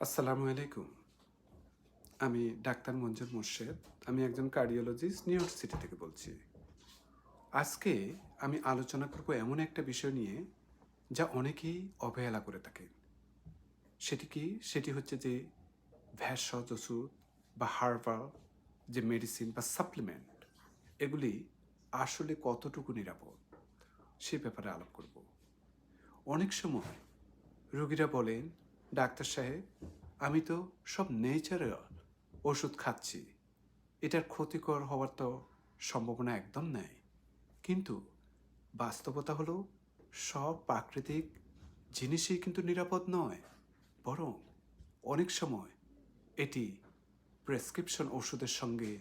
আসসালামু আলাইকুম। আমি ডাক্তার মঞ্জুর মোর্শেদ, আমি একজন কার্ডিওলজিস্ট নিউ ইয়র্ক সিটি থেকে বলছি। আজকে আমি আলোচনা করব এমন একটা বিষয় নিয়ে যা অনেকেই অবহেলা করে থাকেন সেটি কি? সেটি হচ্ছে যে ভেষজ ওষুধ বা হার্বাল, যে মেডিসিন বা সাপ্লিমেন্ট এগুলি আসলে কতটুকু নিরাপদ? সে ব্যাপারে আলাপ করব। অনেক সময় রোগীরা বলেন ডাক্তার সাহেব, আমি তো সব নেচারাল ওষুধ খাচ্ছি। এটার ক্ষতিকর হওয়ার তো সম্ভাবনা একদম নেই। কিন্তু বাস্তবতা হলো সব প্রাকৃতিক জিনিসই কিন্তু নিরাপদ নয়। বরং অনেক সময় এটি প্রেসক্রিপশন ওষুধের সঙ্গে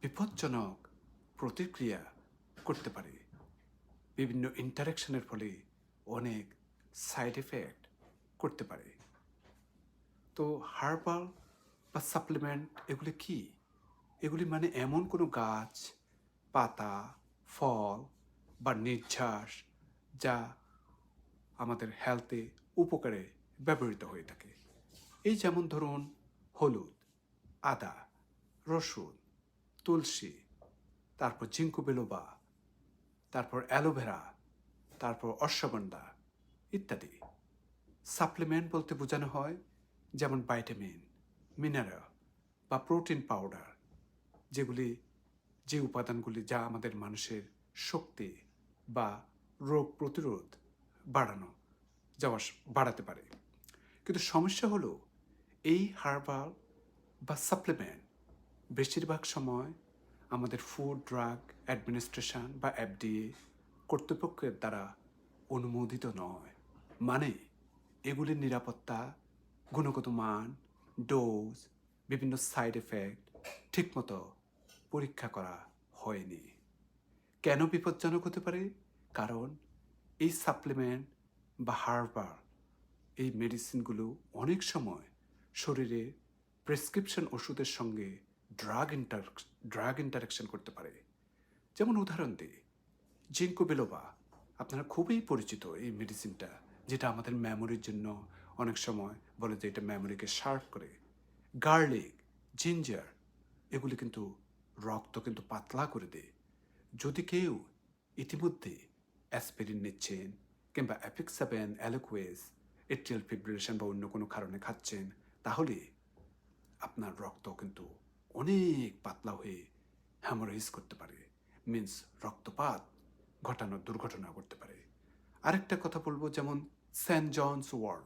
বিপজ্জনক প্রতিক্রিয়া করতে পারে। বিভিন্ন ইন্টারাকশনের ফলে অনেক সাইড এফেক্ট করতে পারে। তো হার্বাল বা সাপ্লিমেন্ট এগুলি কি? এগুলি মানে এমন কোনো গাছ, পাতা, ফল বা নির্যাস যা আমাদের হেলথে উপকারে ব্যবহৃত হয়ে থাকে। এই যেমন ধরুন হলুদ, আদা, রসুন, তুলসী, তারপর জিঙ্কু বেলোবা, তারপর অ্যালোভেরা, তারপর অশ্বগন্ধা ইত্যাদি। সাপ্লিমেন্ট বলতে বোঝানো হয় যেমন ভাইটামিন, মিনারেল বা প্রোটিন পাউডার, যেগুলি যে উপাদানগুলি যা আমাদের মানুষের শক্তি বা রোগ প্রতিরোধ বাড়ানো যাওয়া বাড়াতে পারে। কিন্তু সমস্যা হলো এই হার্বাল বা সাপ্লিমেন্ট বেশিরভাগ সময় আমাদের ফুড, ড্রাগ অ্যাডমিনিস্ট্রেশন বা এফডিএ কর্তৃপক্ষের দ্বারা অনুমোদিত নয়। মানে এগুলির নিরাপত্তা, গুণগত মান ডোজ বিভিন্ন সাইড এফেক্ট ঠিকমতো পরীক্ষা করা হয়নি। কেন বিপজ্জনক হতে পারে? কারণ এই সাপ্লিমেন্ট বা হার্বাল এই মেডিসিনগুলো অনেক সময় শরীরে প্রেসক্রিপশন ওষুধের সঙ্গে ড্রাগ ইন্টার ড্রাগ ইন্টারাকশন করতে পারে। যেমন উদাহরণ দিই জিঙ্কো বেলোবা আপনারা খুবই পরিচিত এই মেডিসিনটা যেটা আমাদের মেমোরির জন্য অনেক সময় বলে যে এটা মেমোরিকে শার্প করে। গার্লিক জিঞ্জার এগুলি কিন্তু রক্ত কিন্তু পাতলা করে দেয়। যদি কেউ ইতিমধ্যে অ্যাসপিরিন নিচ্ছেন কিংবা অ্যাপিক্সাবেন অ্যালোকুয়েস এট্রিয়াল ফিব্রিলেশন বা অন্য কোনো কারণে খাচ্ছেন, তাহলে আপনার রক্ত কিন্তু অনেক পাতলা হয়ে হ্যামোরাইজ করতে পারে। মিন্স রক্তপাত ঘটানোর দুর্ঘটনা করতে পারে। আরেকটা কথা বলব, যেমন সেন্ট জনস ওয়ার্ড।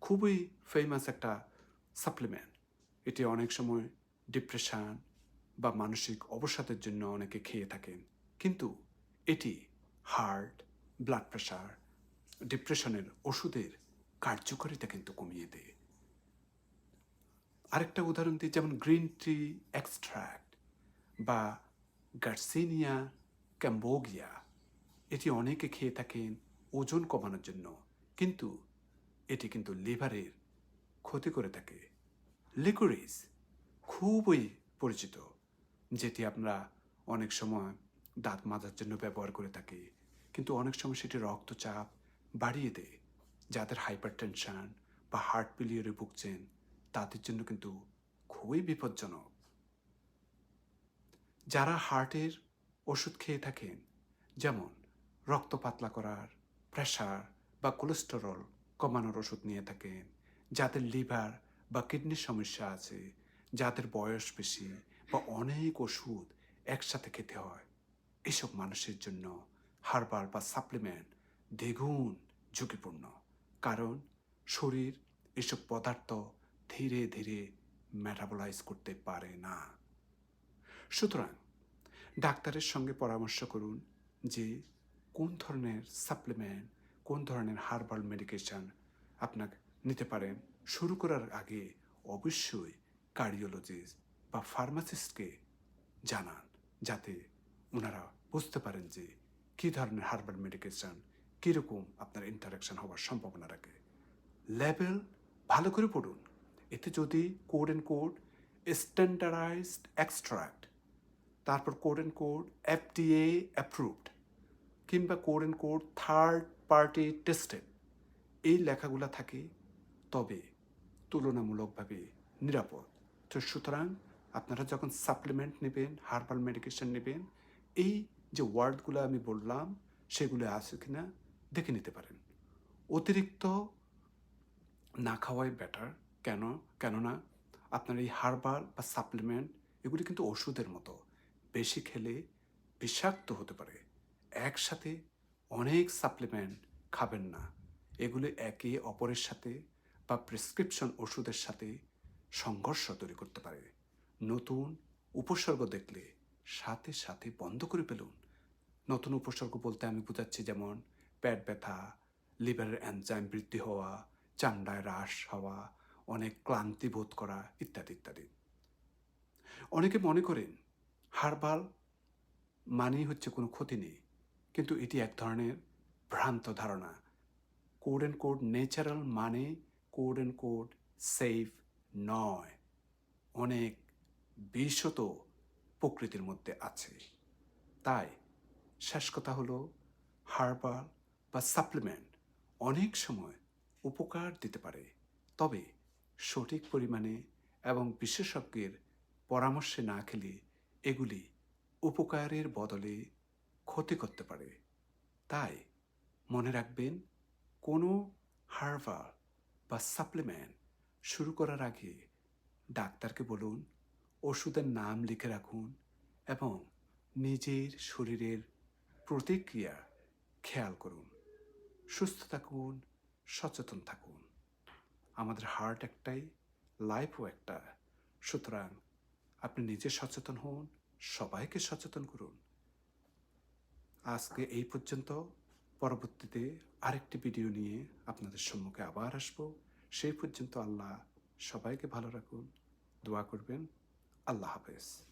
খুবই ফেমাস একটা সাপ্লিমেন্ট এটি অনেক সময় ডিপ্রেশান বা মানসিক অবসাদের জন্য অনেকে খেয়ে থাকেন। কিন্তু এটি হার্ট ব্লাড প্রেশার ডিপ্রেশনের ওষুধের কার্যকারিতা কিন্তু কমিয়ে দেয়। আরেকটা উদাহরণ দিই, যেমন গ্রিন টি এক্সট্র্যাক্ট বা গার্সিনিয়া ক্যাম্বোগিয়া। এটি অনেকে খেয়ে থাকেন ওজন কমানোর জন্য। কিন্তু এটি কিন্তু লিভারের ক্ষতি করে থাকে। লিকুরিস খুবই পরিচিত, যেটি আমরা অনেক সময় দাঁত মাজার জন্য ব্যবহার করে থাকি। কিন্তু অনেক সময় সেটি রক্তচাপ বাড়িয়ে দেয়, যাদের হাইপার টেনশন বা হার্ট পিলিয়রে ভুগছেন, তাদের জন্য কিন্তু খুবই বিপজ্জনক। যারা হার্টের ওষুধ খেয়ে থাকেন, যেমন রক্ত পাতলা করার প্রেশার বা কোলেস্টেরল কমানোর ওষুধ নিয়ে থাকেন যাদের লিভার বা কিডনির সমস্যা আছে, যাদের বয়স বেশি বা অনেক ওষুধ একসাথে খেতে হয়। এসব মানুষের জন্য হার্বাল বা সাপ্লিমেন্ট দ্বিগুণ ঝুঁকিপূর্ণ। কারণ শরীর এসব পদার্থ ধীরে ধীরে মেটাবলাইজ করতে পারে না। সুতরাং ডাক্তারের সঙ্গে পরামর্শ করুন যে কোন ধরনের সাপ্লিমেন্ট কোন ধরনের হার্বাল মেডিকেশন আপনাকে নিতে পারেন শুরু করার আগে অবশ্যই কার্ডিওলজিস্ট বা ফার্মাসিস্টকে জানান, যাতে ওনারা বুঝতে পারেন যে কী ধরনের হার্বাল মেডিকেশন কীরকম আপনার ইন্টারাকশন হওয়ার সম্ভাবনা রাখে লেভেল ভালো করে পড়ুন। এতে যদি quote and quote standardized extract তারপর quote and quote FDA approved কিংবা quote and quote third party tested, এই লেখাগুলো থাকে তবে তুলনামূলকভাবে নিরাপদ। তো সুতরাং আপনারা যখন সাপ্লিমেন্ট নেবেন হার্বাল মেডিকেশন নেবেন, এই যে ওয়ার্ডগুলো আমি বললাম, সেগুলো আছে কি না দেখে নিতে পারেন। অতিরিক্ত না খাওয়াই বেটার কেন? কেননা আপনার এই হার্বাল বা সাপ্লিমেন্ট এগুলি কিন্তু ওষুধের মতো, বেশি খেলে বিষাক্ত হতে পারে। একসাথে অনেক সাপ্লিমেন্ট খাবেন না। এগুলি একে অপরের সাথে বা প্রেসক্রিপশন ওষুধের সাথে সংঘর্ষ তৈরি করতে পারে। নতুন উপসর্গ দেখলে সাথে সাথে বন্ধ করে ফেলুন। নতুন উপসর্গ বলতে আমি বোঝাচ্ছি যেমন পেট ব্যথা লিভারের এনজাইম বৃদ্ধি হওয়া চান্ডায় হ্রাস হওয়া, অনেক ক্লান্তি বোধ করা ইত্যাদি ইত্যাদি। অনেকে মনে করেন হার্বাল মানেই হচ্ছে কোনো ক্ষতি নেই। কিন্তু এটি এক ধরনের ভ্রান্ত ধারণা। কোড অ্যান্ড কোড ন্যাচারাল মানে কোড অ্যান্ড কোড সেফ নয়। অনেক বিশত প্রকৃতির মধ্যে আছে। তাই শেষ কথা হলো হার্বাল বা সাপ্লিমেন্ট অনেক সময় উপকার দিতে পারে। তবে সঠিক পরিমাণে এবং বিশেষজ্ঞের পরামর্শে না খেলে এগুলি উপকারের বদলে ক্ষতি করতে পারে। তাই মনে রাখবেন, কোনো হার্বাল বা সাপ্লিমেন্ট শুরু করার আগে ডাক্তারকে বলুন, ওষুধের নাম লিখে রাখুন এবং নিজের শরীরের প্রতিক্রিয়া খেয়াল করুন। সুস্থ থাকুন, সচেতন থাকুন। আমাদের হার্ট একটাই, লাইফও একটা। সুতরাং আপনি নিজে সচেতন হন, সবাইকে সচেতন করুন। আজকে এই পর্যন্ত। পরবর্তীতে আরেকটি ভিডিও নিয়ে আপনাদের সম্মুখে আবার আসব। সেই পর্যন্ত আল্লাহ সবাইকে ভালো রাখুন, দোয়া করবেন। আল্লাহ হাফেজ।